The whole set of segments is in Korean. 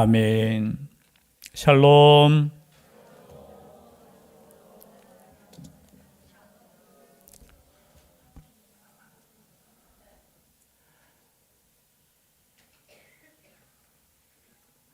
아멘. 샬롬.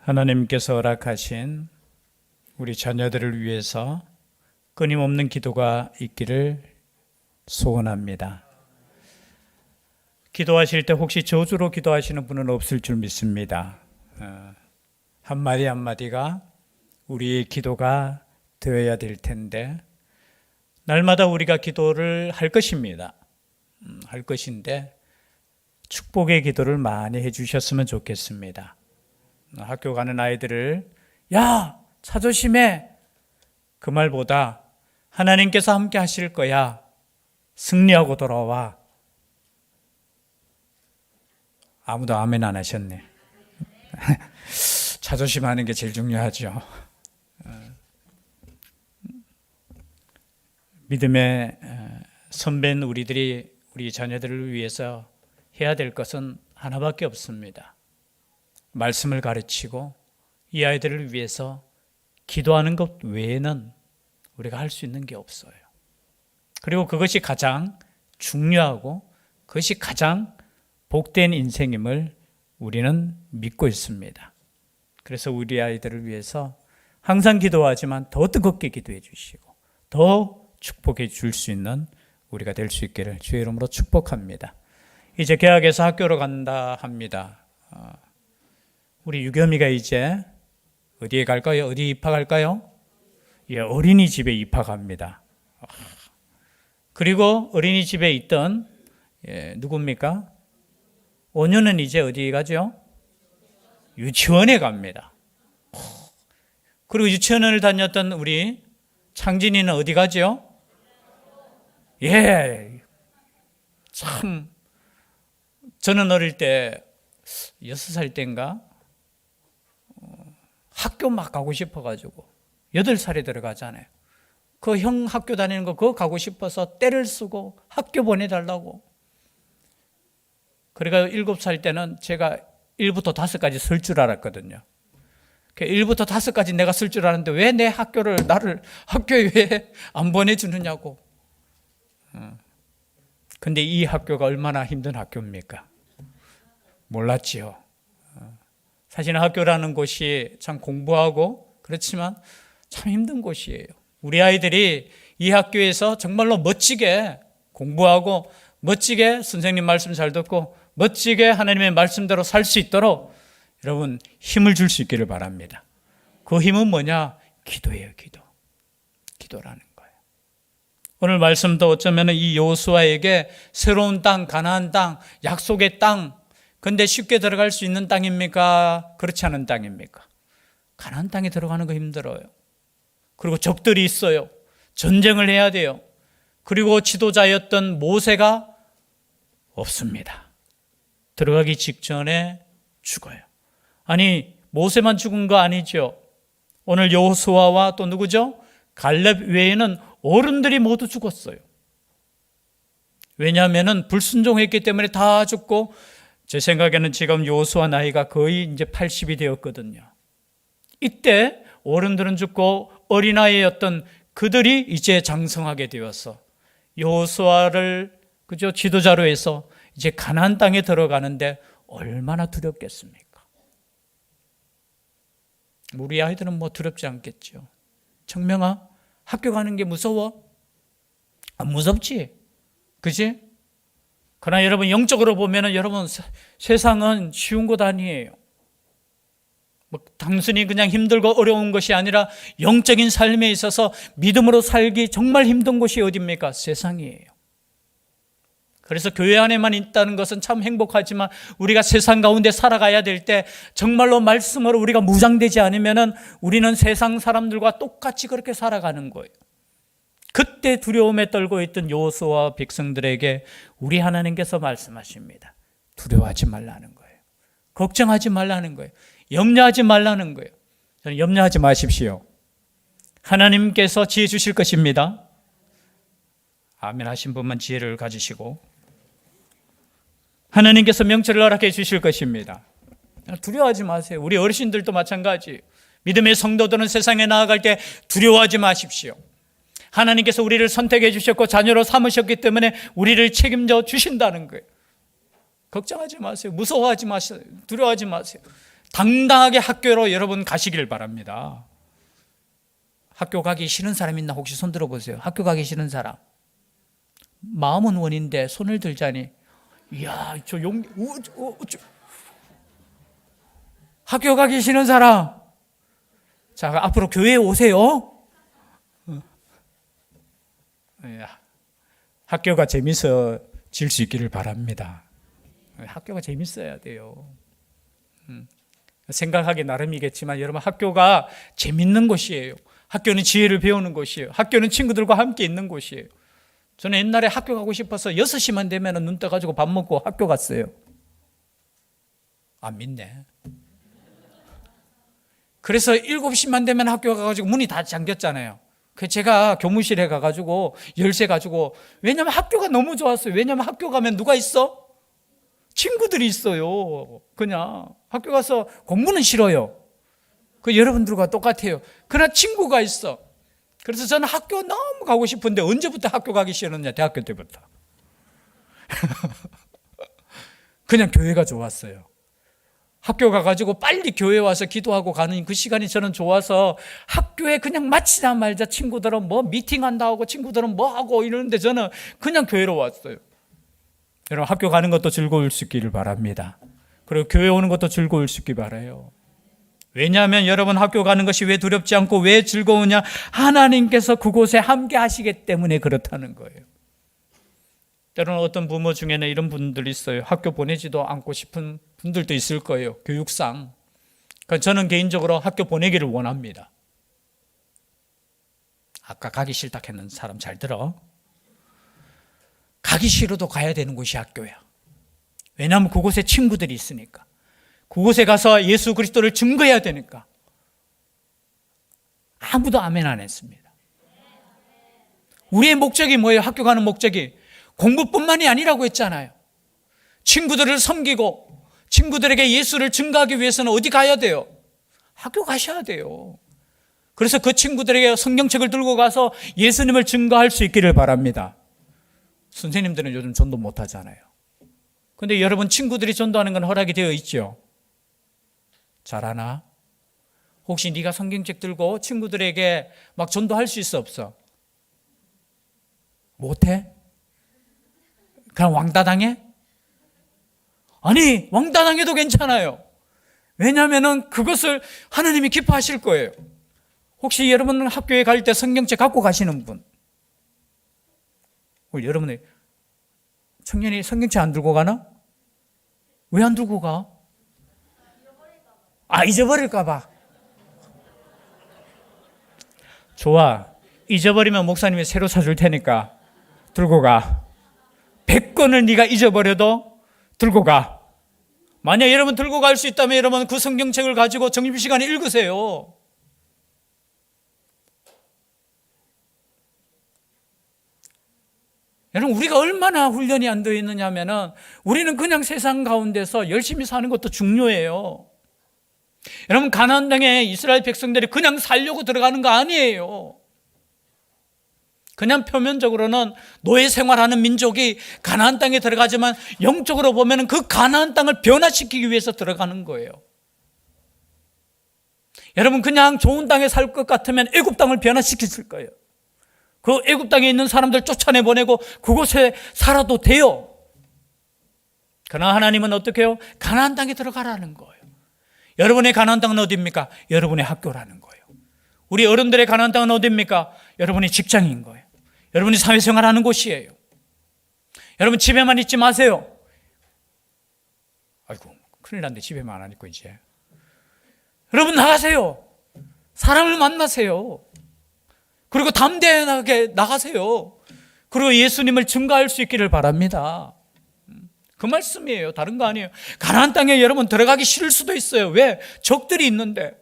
하나님께서 허락하신 우리 자녀들을 위해서 끊임없는 기도가 있기를 소원합니다. 기도하실 때 혹시 저주로 기도하시는 분은 없을 줄 믿습니다. 어, 한마디 한마디가 우리의 기도가 되어야 될 텐데, 날마다 우리가 기도를 할 것입니다. 음, 할 것인데, 축복의 기도를 많이 해주셨으면 좋겠습니다. 학교 가는 아이들을, 야! 차 조심해! 그 말보다 하나님께서 함께 하실 거야. 승리하고 돌아와. 아무도 아멘 안 하셨네. 자조심하는 게 제일 중요하죠. 어. 믿음의 어, 선배인 우리들이 우리 자녀들을 위해서 해야 될 것은 하나밖에 없습니다. 말씀을 가르치고 이 아이들을 위해서 기도하는 것 외에는 우리가 할 수 있는 게 없어요. 그리고 그것이 가장 중요하고 그것이 가장 복된 인생임을 우리는 믿고 있습니다. 그래서 우리 아이들을 위해서 항상 기도하지만 더 뜨겁게 기도해 주시고 더 축복해 줄 수 있는 우리가 될 수 있기를 주의 이름으로 축복합니다. 이제 개학에서 학교로 간다 합니다. 어, 우리 유겸이가 이제 어디에 갈까요? 어디 입학할까요? 예, 어린이집에 입학합니다. 그리고 어린이집에 있던 예, 누굽니까? 5년은 이제 어디 가죠? 유치원에 갑니다. 그리고 유치원을 다녔던 우리 창진이는 어디 가죠? 예. 참 저는 어릴 때 여섯 살 때인가 어, 학교 막 가고 싶어 가지고 여덟 살에 들어가잖아요. 그 형 학교 다니는 거 그거 가고 싶어서 때를 쓰고 학교 보내달라고 그러니까 일곱 살 때는 제가 1부터 5까지 쓸 줄 알았거든요. 1부터 5까지 내가 쓸 줄 알았는데 왜 내 학교를, 나를 학교에 왜 안 보내주느냐고. 어. 근데 이 학교가 얼마나 힘든 학교입니까? 몰랐지요. 어. 사실 학교라는 곳이 참 공부하고 그렇지만 참 힘든 곳이에요. 우리 아이들이 이 학교에서 정말로 멋지게 공부하고 멋지게 선생님 말씀 잘 듣고 멋지게 하나님의 말씀대로 살 수 있도록 여러분 힘을 줄 수 있기를 바랍니다. 그 힘은 뭐냐? 기도예요, 기도. 기도라는 거예요. 오늘 말씀도 어쩌면 이 요수아에게 새로운 땅, 가나안 땅, 약속의 땅, 근데 쉽게 들어갈 수 있는 땅입니까? 그렇지 않은 땅입니까? 가나안 땅에 들어가는 거 힘들어요. 그리고 적들이 있어요. 전쟁을 해야 돼요. 그리고 지도자였던 모세가 없습니다. 들어가기 직전에 죽어요. 아니 모세만 죽은 거 아니죠. 오늘 여호수아와 또 누구죠? 갈렙 외에는 어른들이 모두 죽었어요. 왜냐하면은 불순종했기 때문에 다 죽고 제 생각에는 지금 여호수아 나이가 거의 이제 80이 되었거든요. 이때 어른들은 죽고 어린아이였던 그들이 이제 장성하게 되어서 여호수아를 그저 지도자로 해서 이제 가나안 땅에 들어가는데 얼마나 두렵겠습니까? 우리 아이들은 뭐 두렵지 않겠죠. 청명아, 학교 가는 게 무서워? 안 무섭지? 그지? 그러나 여러분 영적으로 보면은 여러분 세상은 쉬운 곳 아니에요. 뭐 단순히 그냥 힘들고 어려운 것이 아니라 영적인 삶에 있어서 믿음으로 살기 정말 힘든 곳이 어디입니까? 세상이에요. 그래서 교회 안에만 있다는 것은 참 행복하지만 우리가 세상 가운데 살아가야 될 때 정말로 말씀으로 우리가 무장되지 않으면은 우리는 세상 사람들과 똑같이 그렇게 살아가는 거예요. 그때 두려움에 떨고 있던 요수와 백성들에게 우리 하나님께서 말씀하십니다. 두려워하지 말라는 거예요. 걱정하지 말라는 거예요. 염려하지 말라는 거예요. 저는 염려하지 마십시오. 하나님께서 지혜 주실 것입니다. 아멘 하신 분만 지혜를 가지시고 하나님께서 명철을 허락해 주실 것입니다. 두려워하지 마세요. 우리 어르신들도 마찬가지. 믿음의 성도들은 세상에 나아갈 때 두려워하지 마십시오. 하나님께서 우리를 선택해 주셨고 자녀로 삼으셨기 때문에 우리를 책임져 주신다는 거예요. 걱정하지 마세요. 무서워하지 마세요. 두려워하지 마세요. 당당하게 학교로 여러분 가시길 바랍니다. 학교 가기 싫은 사람 있나 혹시 손 들어보세요. 학교 가기 싫은 사람. 마음은 원인데 손을 들자니 이야 저 용기 우, 우, 우, 저. 학교 가기 싫은 사람. 자 앞으로 교회에 오세요. 어. 야, 학교가 재밌어질 수 있기를 바랍니다. 학교가 재밌어야 돼요. 음. 생각하기 나름이겠지만 여러분 학교가 재밌는 곳이에요. 학교는 지혜를 배우는 곳이에요. 학교는 친구들과 함께 있는 곳이에요 저는 옛날에 학교 가고 싶어서 6시만 되면 눈 떠가지고 밥 먹고 학교 갔어요. 안 믿네. 그래서 7시만 되면 학교 가가지고 문이 다 잠겼잖아요. 그 제가 교무실에 가가지고 열쇠 가지고 왜냐면 학교가 너무 좋았어요. 왜냐면 학교 가면 누가 있어? 친구들이 있어요. 그냥 학교 가서 공부는 싫어요. 그 여러분들과 똑같아요. 그러나 친구가 있어. 그래서 저는 학교 너무 가고 싶은데 언제부터 학교 가기 싫었냐? 대학교 때부터. 그냥 교회가 좋았어요. 학교 가가지고 빨리 교회 와서 기도하고 가는 그 시간이 저는 좋아서 학교에 그냥 마치자 말자 친구들은 뭐 미팅한다 하고 친구들은 뭐 하고 이러는데 저는 그냥 교회로 왔어요. 여러분 학교 가는 것도 즐거울 수 있기를 바랍니다. 그리고 교회 오는 것도 즐거울 수 있기 바라요. 왜냐하면 여러분 학교 가는 것이 왜 두렵지 않고 왜 즐거우냐? 하나님께서 그곳에 함께 하시기 때문에 그렇다는 거예요. 때로는 어떤 부모 중에는 이런 분들이 있어요. 학교 보내지도 않고 싶은 분들도 있을 거예요. 교육상. 저는 개인적으로 학교 보내기를 원합니다. 아까 가기 싫다 했는 사람 잘 들어. 가기 싫어도 가야 되는 곳이 학교야. 왜냐하면 그곳에 친구들이 있으니까. 그곳에 가서 예수 그리스도를 증거해야 되니까. 아무도 아멘 안 했습니다. 우리의 목적이 뭐예요? 학교 가는 목적이 공부뿐만이 아니라고 했잖아요. 친구들을 섬기고 친구들에게 예수를 증거하기 위해서는 어디 가야 돼요? 학교 가셔야 돼요. 그래서 그 친구들에게 성경책을 들고 가서 예수님을 증거할 수 있기를 바랍니다. 선생님들은 요즘 전도 못 하잖아요. 근데 여러분 친구들이 전도하는 건 허락이 되어 있죠. 잘하나? 혹시 네가 성경책 들고 친구들에게 막 전도할 수 있어 없어? 못해? 그냥 왕따당해? 아니 왕따당해도 괜찮아요. 왜냐하면 그것을 하나님이 기뻐하실 거예요. 혹시 여러분 학교에 갈 때 성경책 갖고 가시는 분? 우리 여러분의 청년이 성경책 안 들고 가나? 왜 안 들고 가? 아, 잊어버릴까봐. 좋아. 잊어버리면 목사님이 새로 사줄 테니까 들고 가. 100권을 네가 잊어버려도 들고 가. 만약 여러분 들고 갈 수 있다면 여러분 그 성경책을 가지고 점심시간에 읽으세요. 여러분 우리가 얼마나 훈련이 안 되어 있느냐 하면은 우리는 그냥 세상 가운데서 열심히 사는 것도 중요해요. 여러분 가나안 땅에 이스라엘 백성들이 그냥 살려고 들어가는 거 아니에요. 그냥 표면적으로는 노예 생활하는 민족이 가나안 땅에 들어가지만 영적으로 보면은 그 가나안 땅을 변화시키기 위해서 들어가는 거예요. 여러분 그냥 좋은 땅에 살 것 같으면 애굽 땅을 변화시켰을 거예요. 그 애굽 땅에 있는 사람들 쫓아내 보내고 그곳에 살아도 돼요. 그러나 하나님은 어떻게 해요? 가나안 땅에 들어가라는 거예요. 여러분의 가나안 땅은 어디입니까? 여러분의 학교라는 거예요. 우리 어른들의 가나안 땅은 어디입니까? 여러분의 직장인 거예요. 여러분이 사회생활하는 곳이에요. 여러분 집에만 있지 마세요. 아이고 큰일 났네 집에만 안 있고 이제. 여러분 나가세요. 사람을 만나세요. 그리고 담대하게 나가세요. 그리고 예수님을 증거할 수 있기를 바랍니다. 그 말씀이에요. 다른 거 아니에요. 가나안 땅에 여러분 들어가기 싫을 수도 있어요. 왜? 적들이 있는데.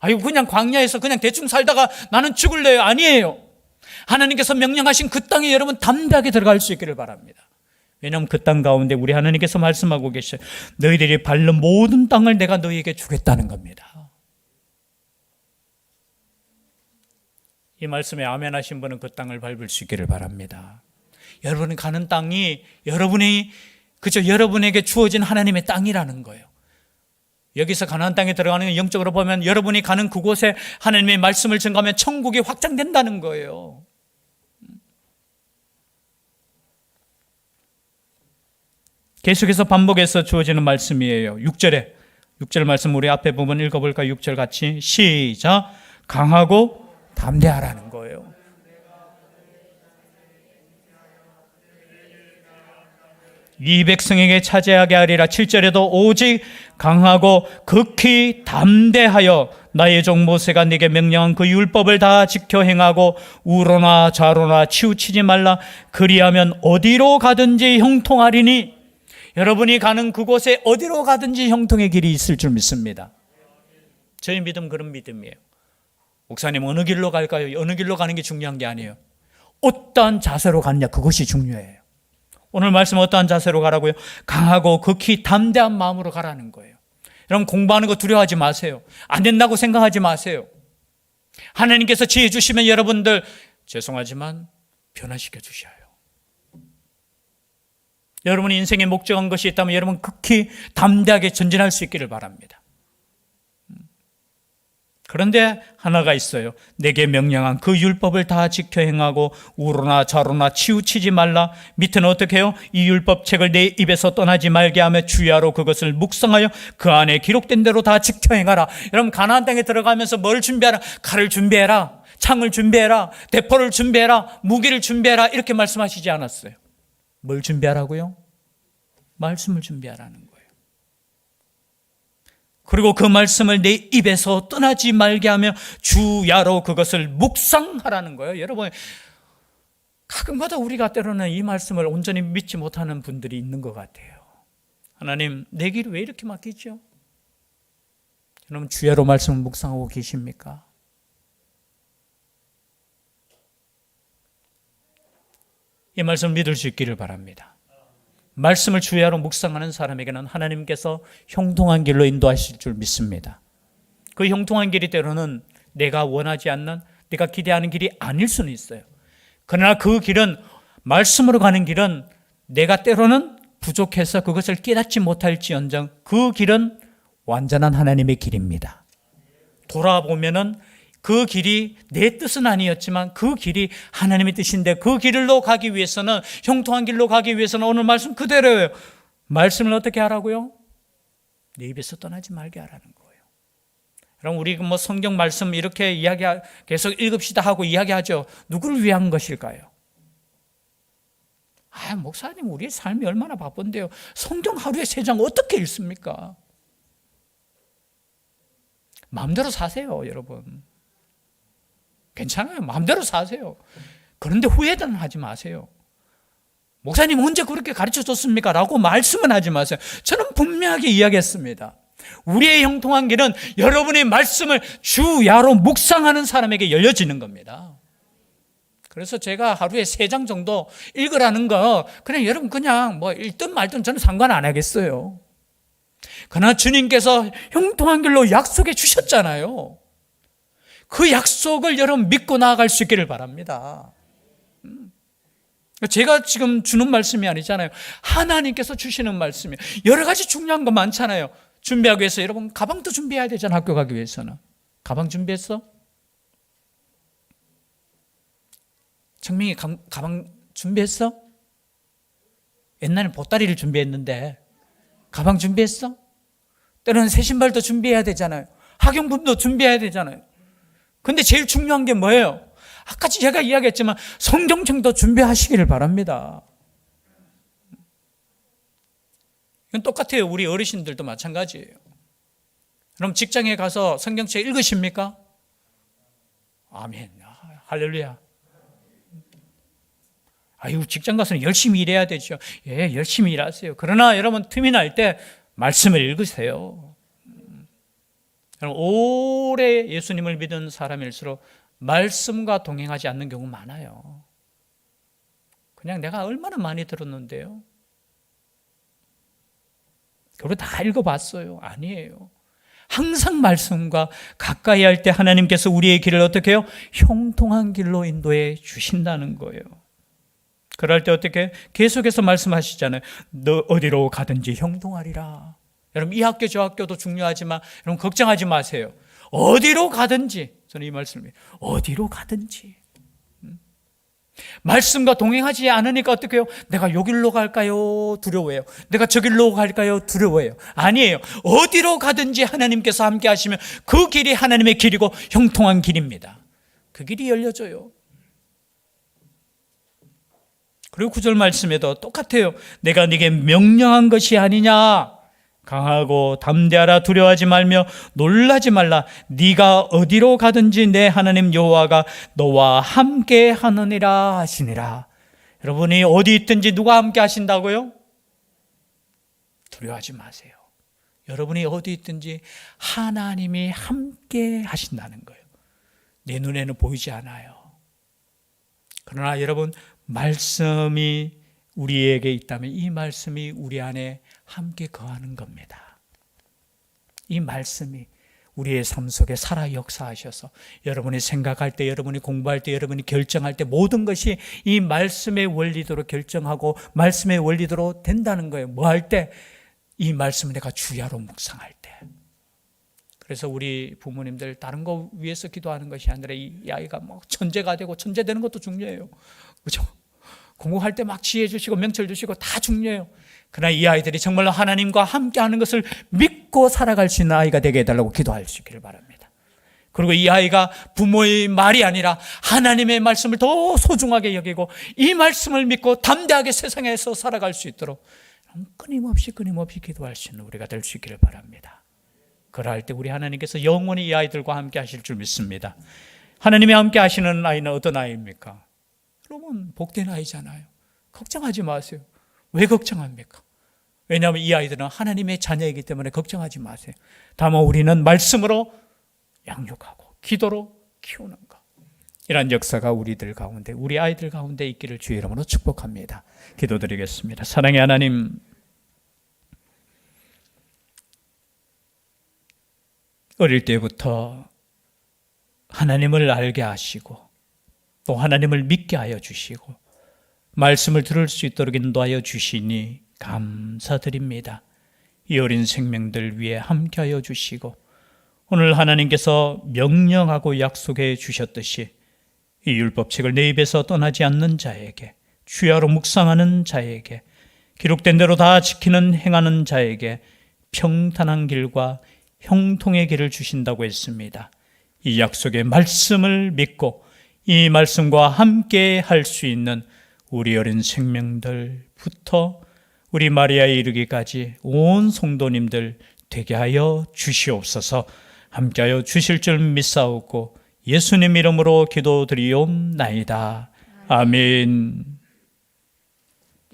아이고 그냥 광야에서 그냥 대충 살다가 나는 죽을래요. 아니에요. 하나님께서 명령하신 그 땅에 여러분 담대하게 들어갈 수 있기를 바랍니다. 왜냐하면 그 땅 가운데 우리 하나님께서 말씀하고 계셔요. 너희들이 밟는 모든 땅을 내가 너희에게 주겠다는 겁니다. 이 말씀에 아멘 하신 분은 그 땅을 밟을 수 있기를 바랍니다. 여러분이 가는 땅이 여러분이 그저 여러분에게 주어진 하나님의 땅이라는 거예요. 여기서 가나안 땅에 들어가는 건 영적으로 보면 여러분이 가는 그곳에 하나님의 말씀을 증가하면 천국이 확장된다는 거예요. 계속해서 반복해서 주어지는 말씀이에요. 6절에 6절 말씀 우리 앞에 부분 읽어볼까? 6절 같이 시작 강하고 담대하라는 거 이 백성에게 차지하게 하리라 7절에도 오직 강하고 극히 담대하여 나의 종 모세가 네게 명령한 그 율법을 다 지켜 행하고 우로나 좌로나 치우치지 말라 그리하면 어디로 가든지 형통하리니 여러분이 가는 그곳에 어디로 가든지 형통의 길이 있을 줄 믿습니다. 저희 믿음 그런 믿음이에요. 목사님 어느 길로 갈까요? 어느 길로 가는 게 중요한 게 아니에요. 어떠한 자세로 갔냐 그것이 중요해요. 오늘 말씀 어떠한 자세로 가라고요? 강하고 극히 담대한 마음으로 가라는 거예요. 여러분 공부하는 거 두려워하지 마세요. 안 된다고 생각하지 마세요. 하나님께서 지혜 주시면 여러분들 죄송하지만 변화시켜 주셔요. 여러분이 인생에 목적한 것이 있다면 여러분 극히 담대하게 전진할 수 있기를 바랍니다. 그런데 하나가 있어요. 내게 명령한 그 율법을 다 지켜 행하고 우로나 좌로나 치우치지 말라. 밑에는 어떻게 해요? 이 율법 책을 내 입에서 떠나지 말게 하며 주야로 그것을 묵상하여 그 안에 기록된 대로 다 지켜 행하라. 여러분 가나안 땅에 들어가면서 뭘 준비하라? 칼을 준비해라. 창을 준비해라. 대포를 준비해라. 무기를 준비해라. 이렇게 말씀하시지 않았어요. 뭘 준비하라고요? 말씀을 준비하라는 거예요. 그리고 그 말씀을 내 입에서 떠나지 말게 하며 주야로 그것을 묵상하라는 거예요. 여러분, 가끔마다 우리가 때로는 이 말씀을 온전히 믿지 못하는 분들이 있는 것 같아요. 하나님, 내 길이 왜 이렇게 막히죠? 여러분, 주야로 말씀을 묵상하고 계십니까? 이 말씀 믿을 수 있기를 바랍니다. 말씀을 주야로 묵상하는 사람에게는 하나님께서 형통한 길로 인도하실 줄 믿습니다. 그 형통한 길이 때로는 내가 원하지 않는, 내가 기대하는 길이 아닐 수는 있어요. 그러나 그 길은, 말씀으로 가는 길은 내가 때로는 부족해서 그것을 깨닫지 못할지언정 그 길은 완전한 하나님의 길입니다. 돌아보면은 그 길이 내 뜻은 아니었지만 그 길이 하나님의 뜻인데 그 길로 가기 위해서는 형통한 길로 가기 위해서는 오늘 말씀 그대로예요. 말씀을 어떻게 하라고요? 내 입에서 떠나지 말게 하라는 거예요. 그럼 우리 뭐 성경 말씀 이렇게 이야기 계속 읽읍시다 하고 이야기하죠. 누구를 위한 것일까요? 아, 목사님 우리의 삶이 얼마나 바쁜데요. 성경 하루에 세 장 어떻게 읽습니까? 마음대로 사세요, 여러분. 괜찮아요. 마음대로 사세요. 그런데 후회는 하지 마세요. 목사님 언제 그렇게 가르쳐 줬습니까? 라고 말씀은 하지 마세요. 저는 분명하게 이야기했습니다. 우리의 형통한 길은 여러분의 말씀을 주야로 묵상하는 사람에게 열려지는 겁니다. 그래서 제가 하루에 세 장 정도 읽으라는 거, 그냥 여러분 그냥 뭐 읽든 말든 저는 상관 안 하겠어요. 그러나 주님께서 형통한 길로 약속해 주셨잖아요. 그 약속을 여러분 믿고 나아갈 수 있기를 바랍니다. 음. 제가 지금 주는 말씀이 아니잖아요. 하나님께서 주시는 말씀이에요. 여러 가지 중요한 거 많잖아요. 준비하기 위해서 여러분 가방도 준비해야 되잖아 학교 가기 위해서는. 가방 준비했어? 청명이 가방 준비했어? 옛날엔 보따리를 준비했는데 가방 준비했어? 때로는 새 신발도 준비해야 되잖아요. 학용품도 준비해야 되잖아요. 근데 제일 중요한 게 뭐예요? 아까 제가 이야기했지만 성경책도 준비하시기를 바랍니다. 이건 똑같아요. 우리 어르신들도 마찬가지예요. 그럼 직장에 가서 성경책 읽으십니까? 아멘. 할렐루야. 아유, 직장 가서는 열심히 일해야 되죠. 예, 열심히 일하세요. 그러나 여러분 틈이 날 때 말씀을 읽으세요. 오래 예수님을 믿은 사람일수록 말씀과 동행하지 않는 경우 많아요. 그냥 내가 얼마나 많이 들었는데요. 그리고 다 읽어봤어요. 아니에요. 항상 말씀과 가까이 할 때 하나님께서 우리의 길을 어떻게 해요? 형통한 길로 인도해 주신다는 거예요. 그럴 때 어떻게 계속해서 말씀하시잖아요. 너 어디로 가든지 형통하리라. 여러분 이 학교 저 학교도 중요하지만 여러분 걱정하지 마세요. 어디로 가든지 저는 이 말씀을 어디로 가든지 음? 말씀과 동행하지 않으니까 어떻게 해요? 내가 여길로 갈까요? 두려워해요. 내가 저길로 갈까요? 두려워해요. 아니에요. 어디로 가든지 하나님께서 함께 하시면 그 길이 하나님의 길이고 형통한 길입니다. 그 길이 열려져요. 그리고 구절 말씀에도 똑같아요. 내가 네게 명령한 것이 아니냐? 강하고 담대하라 두려워하지 말며 놀라지 말라. 네가 어디로 가든지 내 하나님 여호와가 너와 함께 하느니라 하시니라. 여러분이 어디 있든지 누가 함께 하신다고요? 두려워하지 마세요. 여러분이 어디 있든지 하나님이 함께 하신다는 거예요. 내 눈에는 보이지 않아요. 그러나 여러분 말씀이 우리에게 있다면 이 말씀이 우리 안에 함께 거하는 겁니다. 이 말씀이 우리의 삶 속에 살아 역사하셔서 여러분이 생각할 때, 여러분이 공부할 때, 여러분이 결정할 때 모든 것이 이 말씀의 원리대로 결정하고 말씀의 원리대로 된다는 거예요. 뭐 할 때? 이 말씀을 내가 주야로 묵상할 때. 그래서 우리 부모님들 다른 거 위해서 기도하는 것이 아니라 이 아이가 뭐 천재가 되고 천재 되는 것도 중요해요. 그죠? 공부할 때 막 지혜 주시고 명철 주시고 다 중요해요. 그러나 이 아이들이 정말로 하나님과 함께 하는 것을 믿고 살아갈 수 있는 아이가 되게 해달라고 기도할 수 있기를 바랍니다. 그리고 이 아이가 부모의 말이 아니라 하나님의 말씀을 더 소중하게 여기고 이 말씀을 믿고 담대하게 세상에서 살아갈 수 있도록 끊임없이 끊임없이 기도할 수 있는 우리가 될 수 있기를 바랍니다. 그럴 때 우리 하나님께서 영원히 이 아이들과 함께 하실 줄 믿습니다. 하나님이 함께 하시는 아이는 어떤 아이입니까? 여러분 복된 아이잖아요. 걱정하지 마세요. 왜 걱정합니까? 왜냐하면 이 아이들은 하나님의 자녀이기 때문에 걱정하지 마세요. 다만 우리는 말씀으로 양육하고 기도로 키우는 것. 이런 역사가 우리들 가운데 우리 아이들 가운데 있기를 주의 이름으로 축복합니다. 기도드리겠습니다. 사랑의 하나님 어릴 때부터 하나님을 알게 하시고 또 하나님을 믿게 하여 주시고 말씀을 들을 수 있도록 인도하여 주시니 감사드립니다. 이 어린 생명들 위해 함께하여 주시고 오늘 하나님께서 명령하고 약속해 주셨듯이 이 율법책을 내 입에서 떠나지 않는 자에게 주야로 묵상하는 자에게 기록된 대로 다 지키는 행하는 자에게 평탄한 길과 형통의 길을 주신다고 했습니다. 이 약속의 말씀을 믿고 이 말씀과 함께 할 수 있는 우리 어린 생명들부터 우리 마리아에 이르기까지 온 성도님들 되게 하여 주시옵소서 함께하여 주실 줄 믿사오고 예수님 이름으로 기도드리옵나이다. 아멘.